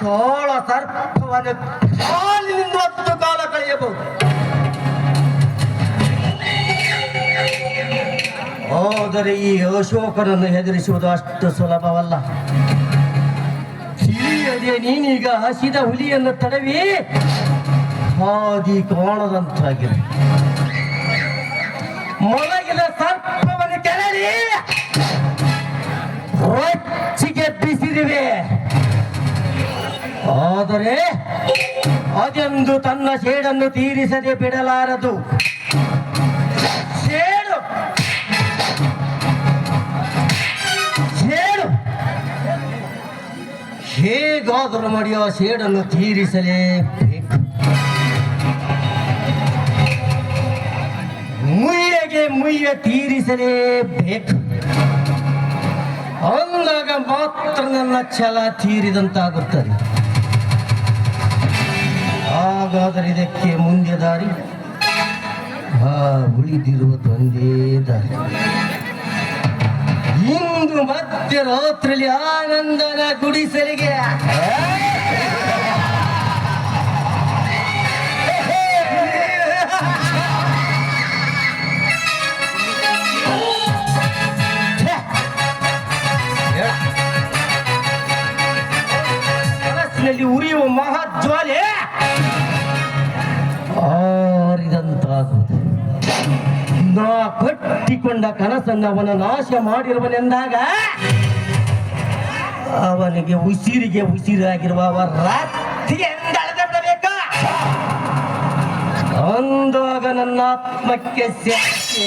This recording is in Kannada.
ತೋಳ ಸರ್ಪವನ್ನು ಕಾಲಿನಿಂದ ಹತ್ತು ಕಾಲ ಕಳೆಯಬಹುದು. ಆದರೆ ಈ ಅಶೋಕನನ್ನು ಹೆದರಿಸುವುದು ಅಷ್ಟು ಸುಲಭವಲ್ಲ. ಹಿರಿಯದೆ ನೀನೀಗ ಹಸಿದ ಹುಲಿಯನ್ನು ತಡವಿ. ಹಾದಿ ಕಾಣದಂತಾಗಿದೆ. ಮೊಲಗಿದ ಸರ್ಪವನ್ನು ಕೆಳಡಿ ಆದರೆ ಅದೆಂದು ತನ್ನ ಸೇಡನ್ನು ತೀರಿಸದೆ ಬಿಡಲಾರದು? ಹೇಗಾದರೂ ಮಾಡಿ ಆ ಸೇಡನ್ನು ತೀರಿಸಲೇಬೇಕು. ಮುಯ್ಯಗೆ ಮುಯ್ಯ ತೀರಿಸಲೇಬೇಕು. ಅಂದಾಗ ಮಾತ್ರ ನನ್ನ ಛಲ ತೀರಿದಂತಾಗುತ್ತದೆ. ಹಾಗಾದರೆ ಇದಕ್ಕೆ ಮುಂದೆ ದಾರಿ? ಆ ಉಳಿದಿರುವುದೊಂದೇ ದಾರಿ. ಇಂದು ಮಧ್ಯರಾತ್ರಿಯಲ್ಲಿ ಆನಂದನ ಗುಡಿಸಲಿಗೆ ಉರಿಯುವ ಮಹಾಜ್ವಾಲೆ ಕಟ್ಟಿಕೊಂಡ ಕನಸನ್ನು ಅವನ ನಾಶ ಮಾಡಿರುವನೆಂದಾಗ ಅವನಿಗೆ ಉಸಿರಿಗೆ ಉಸಿರಾಗಿರುವ ಅಂದಾಗ ನನ್ನ ಆತ್ಮಕ್ಕೆ ಶಾಂತಿ.